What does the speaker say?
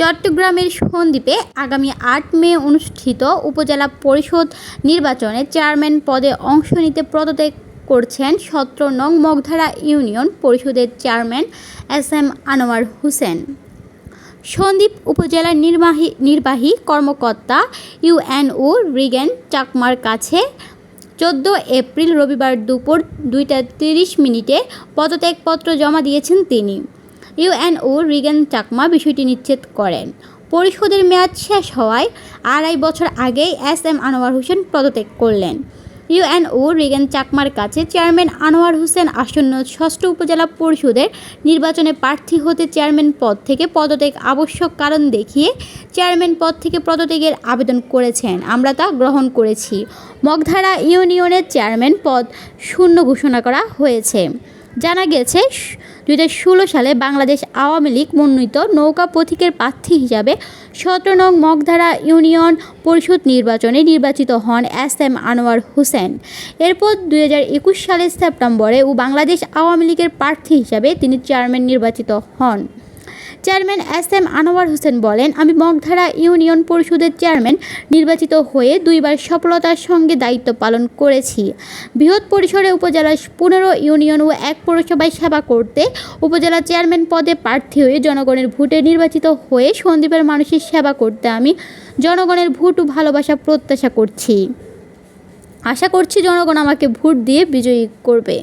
চট্টগ্রামের সন্দ্বীপে আগামী আট মে অনুষ্ঠিত উপজেলা পরিষদ নির্বাচনে চেয়ারম্যান পদে অংশ নিতে পদত্যাগ করছেন সতেরো নং মগধারা ইউনিয়ন পরিষদের chairman S M Anwar Hossain. Sandwip উপজেলার নির্বাহী নির্বাহী কর্মকর্তা ইউএনও রিগেন চাকমার কাছে চোদ্দ এপ্রিল রবিবার দুপুর দুইটা তিরিশ মিনিটে পদত্যাগপত্র জমা দিয়েছেন তিনি। ইউএনও রিগেন চাকমা বিষয়টি নিশ্চিত করেন। পরিষদের মেয়াদ শেষ হওয়ায় আড়াই বছর আগেই এস এম আনোয়ার হোসেন পদত্যাগ করলেন। ইউএনও রিগেন চাকমার কাছে চেয়ারম্যান আনোয়ার হোসেন আসন্ন ষষ্ঠ উপজেলা পরিষদের নির্বাচনে প্রার্থী হতে চেয়ারম্যান পদ থেকে পদত্যাগ আবশ্যক কারণ দেখিয়ে চেয়ারম্যান পদ থেকে পদত্যাগের আবেদন করেছেন। আমরা তা গ্রহণ করেছি। মগধারা ইউনিয়নের চেয়ারম্যান পদ শূন্য ঘোষণা করা হয়েছে। জানা গেছে ষোলো সালে বাংলাদেশ আওয়ামী লীগ মনোনীত নৌকা পথিকের প্রার্থী হিসাবে সতেরো নং মগধারা ইউনিয়ন পরিষদ নির্বাচনে নির্বাচিত হন এস এম আনোয়ার হোসেন। এরপর একুশ সালের সেপ্টেম্বরে ও বাংলাদেশ আওয়ামী লীগের প্রার্থী হিসাবে তিনি চেয়ারম্যান নির্বাচিত হন। Chairman S M Anwar Hossain বলেন, আমি মগধারা ইউনিয়ন পরিষদের চেয়ারম্যান নির্বাচিত হয়ে দুইবার সফলতার সঙ্গে দায়িত্ব পালন করেছি। বৃহৎ পরিসরে উপজেলার পনেরো ইউনিয়ন ও এক পৌরসভায় সেবা করতে উপজেলা চেয়ারম্যান পদে প্রার্থী হয়ে জনগণের ভোটে নির্বাচিত হয়ে সন্দীপের মানুষের সেবা করতে আমি জনগণের ভোট ও ভালোবাসা প্রত্যাশা করছি। আশা করছি জনগণ আমাকে ভোট দিয়ে বিজয়ী করবে।